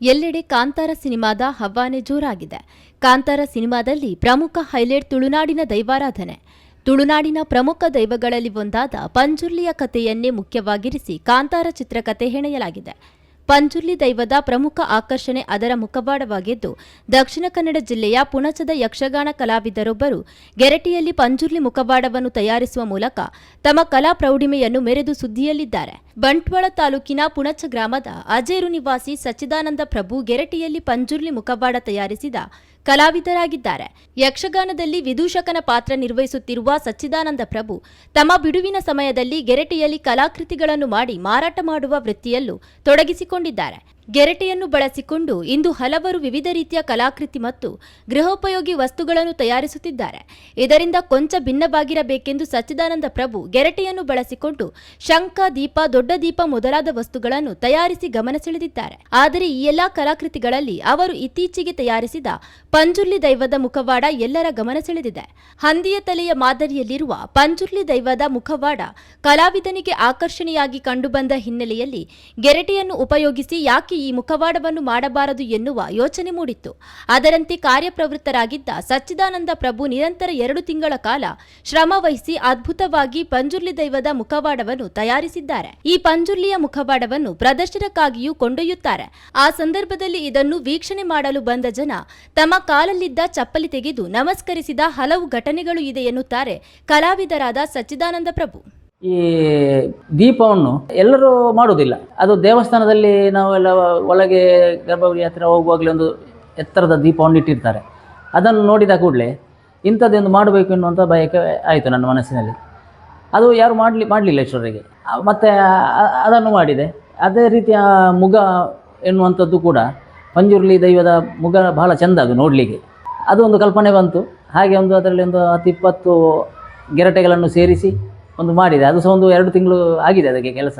ಎಲ್ಲೆಡೆ ಕಾಂತಾರ ಸಿನಿಮಾದ ಹವ್ವಾನೆ ಜೋರಾಗಿದೆ. ಕಾಂತಾರ ಸಿನಿಮಾದಲ್ಲಿ ಪ್ರಮುಖ ಹೈಲೈಟ್ ತುಳುನಾಡಿನ ದೈವಾರಾಧನೆ. ತುಳುನಾಡಿನ ಪ್ರಮುಖ ದೈವಗಳಲ್ಲಿ ಒಂದಾದ ಪಂಜುರ್ಲಿಯ ಕಥೆಯನ್ನೇ ಮುಖ್ಯವಾಗಿರಿಸಿ ಕಾಂತಾರ ಚಿತ್ರಕಥೆ ಹೆಣೆಯಲಾಗಿದೆ. ಪಂಜುರ್ಲಿ ದೈವದ ಪ್ರಮುಖ ಆಕರ್ಷಣೆ ಅದರ ಮುಖವಾಡವಾಗಿದ್ದು, ದಕ್ಷಿಣ ಕನ್ನಡ ಜಿಲ್ಲೆಯ ಪುಣಚದ ಯಕ್ಷಗಾನ ಕಲಾವಿದರೊಬ್ಬರು ಗೆರಟಿಯಲ್ಲಿ ಪಂಜುರ್ಲಿ ಮುಖವಾಡವನ್ನು ತಯಾರಿಸುವ ಮೂಲಕ ತಮ್ಮ ಕಲಾ ಪ್ರೌಢಿಮೆಯನ್ನು ಮೆರೆದು ಸುದ್ದಿಯಲ್ಲಿದ್ದಾರೆ. ಬಂಟ್ವಾಳ ತಾಲೂಕಿನ ಪುಣಚ ಗ್ರಾಮದ ಅಜೇರು ನಿವಾಸಿ ಸಚ್ಚಿದಾನಂದ ಪ್ರಭು ಗೆರಟಿಯಲ್ಲಿ ಪಂಜುರ್ಲಿ ಮುಖವಾಡ ತಯಾರಿಸಿದ ಕಲಾವಿದರಾಗಿದ್ದಾರೆ. ಯಕ್ಷಗಾನದಲ್ಲಿ ವಿದೂಷಕನ ಪಾತ್ರ ನಿರ್ವಹಿಸುತ್ತಿರುವ ಸಚ್ಚಿದಾನಂದ ಪ್ರಭು ತಮ್ಮ ಬಿಡುವಿನ ಸಮಯದಲ್ಲಿ ಗೆರಟಿಯಲ್ಲಿ ಕಲಾಕೃತಿಗಳನ್ನು ಮಾಡಿ ಮಾರಾಟ ಮಾಡುವ ವೃತ್ತಿಯಲ್ಲೂ ತೊಡಗಿಸಿಕೊಂಡಿದ್ದಾರೆ ಗೆರಟೆಯನ್ನು ಬಳಸಿಕೊಂಡು ಇಂದು ಹಲವರು ವಿವಿಧ ರೀತಿಯ ಕಲಾಕೃತಿ ಮತ್ತು ಗೃಹೋಪಯೋಗಿ ವಸ್ತುಗಳನ್ನು ತಯಾರಿಸುತ್ತಿದ್ದಾರೆ. ಇದರಿಂದ ಕೊಂಚ ಭಿನ್ನವಾಗಿರಬೇಕೆಂದು ಸಚ್ಚಿದಾನಂದ ಪ್ರಭು ಗೆರೆಟೆಯನ್ನು ಬಳಸಿಕೊಂಡು ಶಂಖ, ದೀಪ, ದೊಡ್ಡ ದೀಪ ಮೊದಲಾದ ವಸ್ತುಗಳನ್ನು ತಯಾರಿಸಿ ಗಮನ ಸೆಳೆದಿದ್ದಾರೆ. ಆದರೆ ಈ ಎಲ್ಲಾ ಕಲಾಕೃತಿಗಳಲ್ಲಿ ಅವರು ಇತ್ತೀಚೆಗೆ ತಯಾರಿಸಿದ ಪಂಜುರ್ಲಿ ದೈವದ ಮುಖವಾಡ ಎಲ್ಲರ ಗಮನ ಸೆಳೆದಿದೆ. ಹಂದಿಯ ತಲೆಯ ಮಾದರಿಯಲ್ಲಿರುವ ಪಂಜುರ್ಲಿ ದೈವದ ಮುಖವಾಡ ಕಲಾವಿದನಿಗೆ ಆಕರ್ಷಣೆಯಾಗಿ ಕಂಡುಬಂದ ಹಿನ್ನೆಲೆಯಲ್ಲಿ ಗೆರೆಟೆಯನ್ನು ಉಪಯೋಗಿಸಿ ಯಾಕೆ ಈ ಮುಖವಾಡವನ್ನು ಮಾಡಬಾರದು ಎನ್ನುವ ಯೋಚನೆ ಮೂಡಿತ್ತು. ಅದರಂತೆ ಕಾರ್ಯಪ್ರವೃತ್ತರಾಗಿದ್ದ ಸಚ್ಚಿದಾನಂದ ಪ್ರಭು ನಿರಂತರ ಎರಡು ತಿಂಗಳ ಕಾಲ ಶ್ರಮ ವಹಿಸಿ ಅದ್ಭುತವಾಗಿ ಪಂಜುರ್ಲಿ ದೈವದ ಮುಖವಾಡವನ್ನು ತಯಾರಿಸಿದ್ದಾರೆ. ಈ ಪಂಜುರ್ಲಿಯ ಮುಖವಾಡವನ್ನು ಪ್ರದರ್ಶನಕ್ಕಾಗಿಯೂ ಕೊಂಡೊಯ್ಯುತ್ತಾರೆ. ಆ ಸಂದರ್ಭದಲ್ಲಿ ಇದನ್ನು ವೀಕ್ಷಣೆ ಮಾಡಲು ಬಂದ ಜನ ತಮ್ಮ ಕಾಲಲ್ಲಿದ್ದ ಚಪ್ಪಲಿ ತೆಗೆದು ನಮಸ್ಕರಿಸಿದ ಹಲವು ಘಟನೆಗಳು ಇದೆ ಎನ್ನುತ್ತಾರೆ ಕಲಾವಿದರಾದ ಸಚ್ಚಿದಾನಂದ ಪ್ರಭು. ಈ ದೀಪವನ್ನು ಎಲ್ಲರೂ ಮಾಡುವುದಿಲ್ಲ. ಅದು ದೇವಸ್ಥಾನದಲ್ಲಿ ನಾವೆಲ್ಲ ಒಳಗೆ ಗರ್ಭಗುಡಿ ಹತ್ತಿರ ಹೋಗುವಾಗಲೇ ಒಂದು ಎತ್ತರದ ದೀಪವನ್ನು ಇಟ್ಟಿರ್ತಾರೆ. ಅದನ್ನು ನೋಡಿದ ಕೂಡಲೇ ಇಂಥದ್ದೊಂದು ಮಾಡಬೇಕು ಎನ್ನುವಂಥ ಬಯಕೆ ಆಯಿತು ನನ್ನ ಮನಸ್ಸಿನಲ್ಲಿ. ಅದು ಯಾರು ಮಾಡಲಿ, ಮಾಡಲಿಲ್ಲ ಈಶ್ವರರಿಗೆ. ಮತ್ತು ಅದನ್ನು ಮಾಡಿದೆ. ಅದೇ ರೀತಿಯ ಮುಗ ಎನ್ನುವಂಥದ್ದು ಕೂಡ ಪಂಜುರ್ಲಿ ದೈವದ ಮುಗ ಬಹಳ ಚೆಂದ ಅದು ನೋಡಲಿಕ್ಕೆ. ಅದು ಒಂದು ಕಲ್ಪನೆ ಬಂತು. ಹಾಗೆ ಒಂದು ಅದರಲ್ಲಿ ಒಂದು ಹತ್ತು ಇಪ್ಪತ್ತು ಗೆರಟೆಗಳನ್ನು ಸೇರಿಸಿ ಒಂದು ಮಾಡಿದೆ. ಅದು ಸಹ ಒಂದು ಎರಡು ತಿಂಗಳು ಆಗಿದೆ ಅದಕ್ಕೆ ಕೆಲಸ.